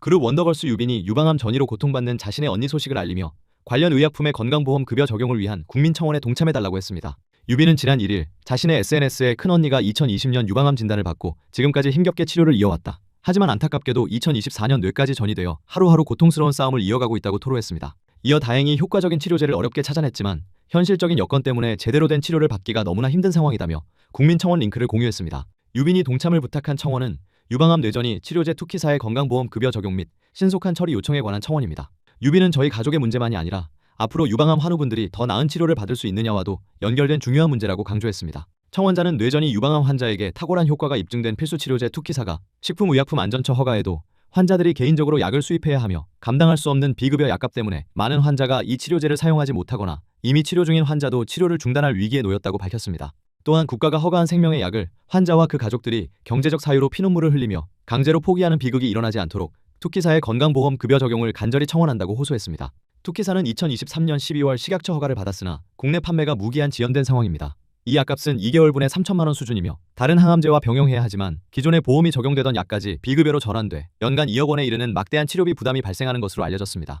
그룹 원더걸스 유빈이 유방암 전이로 고통받는 자신의 언니 소식을 알리며 관련 의약품의 건강보험 급여 적용을 위한 국민청원에 동참해달라고 했습니다. 유빈은 지난 1일 자신의 SNS에 큰언니가 2020년 유방암 진단을 받고 지금까지 힘겹게 치료를 이어왔다. 하지만 안타깝게도 2024년 뇌까지 전이 되어 하루하루 고통스러운 싸움을 이어가고 있다고 토로했습니다. 이어 다행히 효과적인 치료제를 어렵게 찾아냈지만 현실적인 여건 때문에 제대로 된 치료를 받기가 너무나 힘든 상황이다며 국민청원 링크를 공유했습니다. 유빈이 동참을 부탁한 청원은 유방암 뇌전이 치료제 투키사의 건강보험 급여 적용 및 신속한 처리 요청에 관한 청원입니다. 유빈은 저희 가족의 문제만이 아니라 앞으로 유방암 환우분들이 더 나은 치료를 받을 수 있느냐와도 연결된 중요한 문제라고 강조했습니다. 청원자는 뇌전이 유방암 환자에게 탁월한 효과가 입증된 필수 치료제 투키사가 식품의약품안전처 허가에도 환자들이 개인적으로 약을 수입해야 하며 감당할 수 없는 비급여 약값 때문에 많은 환자가 이 치료제를 사용하지 못하거나 이미 치료 중인 환자도 치료를 중단할 위기에 놓였다고 밝혔습니다. 또한 국가가 허가한 생명의 약을 환자와 그 가족들이 경제적 사유로 피눈물을 흘리며 강제로 포기하는 비극이 일어나지 않도록 투키사의 건강보험 급여 적용을 간절히 청원한다고 호소했습니다. 투키사는 2023년 12월 식약처 허가를 받았으나 국내 판매가 무기한 지연된 상황입니다. 이 약값은 2개월분에 3천만 원 수준이며 다른 항암제와 병용해야 하지만 기존의 보험이 적용되던 약까지 비급여로 전환돼 연간 2억 원에 이르는 막대한 치료비 부담이 발생하는 것으로 알려졌습니다.